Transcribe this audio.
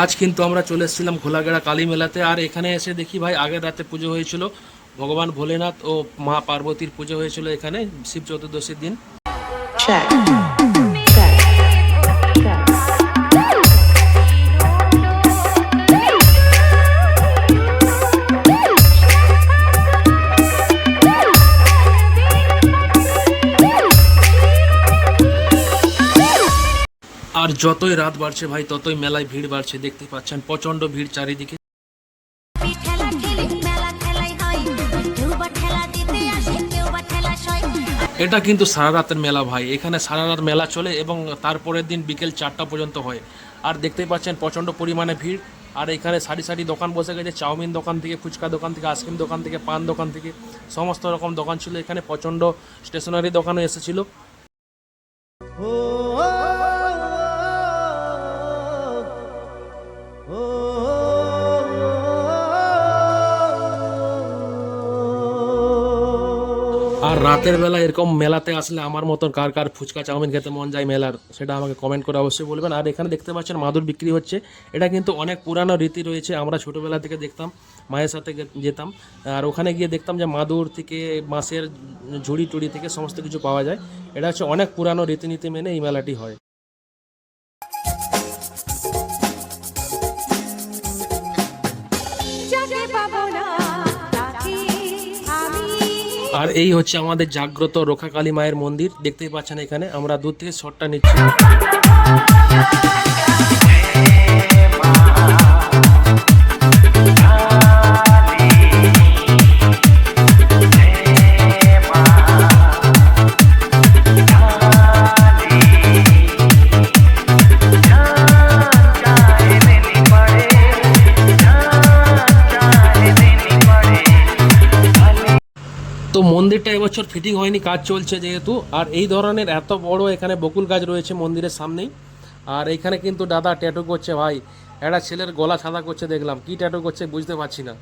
আজ কিন্তু আমরা চলে এসেছিলাম ঘোলাগেড়া কালী মেলাতে, আর এখানে এসে দেখি ভাই আগের রাতে পুজো হয়েছিল। ভগবান ভোলেনাথ ও মা পার্বতীর পুজো হয়েছিল এখানে, শিব চতুর্দশীর দিন। আর যতই রাত বাড়ছে ভাই ততই মেলায় ভিড় বাড়ছে দেখতে পাচ্ছেন প্রচণ্ড ভিড় চারিদিকে। এটা কিন্তু সারা রাতের মেলা ভাই এখানে সারা রাত মেলা চলে এবং তারপরের দিন বিকেল চারটা পর্যন্ত হয়। আর দেখতেই পাচ্ছেন প্রচণ্ড পরিমাণে ভিড়। আর এখানে সারি সারি দোকান বসে গেছে চাউমিন দোকান থেকে ফুচকা দোকান থেকে আইসক্রিম দোকান থেকে পান দোকান থেকে সমস্ত রকম দোকান ছিল। এখানে প্রচণ্ড স্টেশনারি দোকানও এসেছিল। আর রাতের বেলা এরকম মেলাতে আসলে আমার মতন কার কার ফুচকা চাউমিন খেতে মন যায় মেলার, সেটা আমাকে কমেন্ট করে অবশ্যই বলবেন। আর এখানে দেখতে পাচ্ছেন মাদুর বিক্রি হচ্ছে। এটা কিন্তু অনেক পুরানো রীতি রয়েছে, আমরা ছোটোবেলা থেকে দেখতাম, মায়ের সাথে যেতাম। আর ওখানে গিয়ে দেখতাম যে মাদুর থেকে বাঁশের ঝুড়ি টুড়ি থেকে সমস্ত কিছু পাওয়া যায়। এটা হচ্ছে অনেক পুরানো রীতিনীতি মেনে এই মেলাটি হয়। আর এই হচ্ছে আমাদের জাগ্রত রোখাকালী মায়ের মন্দির, দেখতেই পাচ্ছেন এখানে, আমরা দূর থেকে শটটা নিচ্ছি। তো মন্দিরটা এবছর ফিটিং হয়নি, কাজ চলছে যেহেতু। আর এই ধরনের এত বড় এখানে বকুল গাছ রয়েছে মন্দিরের সামনেই। আর এখানে কিন্তু দাদা ট্যাটু করছে, ভাই। একটা ছেলের গলা সাদা করছে, দেখলাম। কি ট্যাটু করছে বুঝতে পারছি না।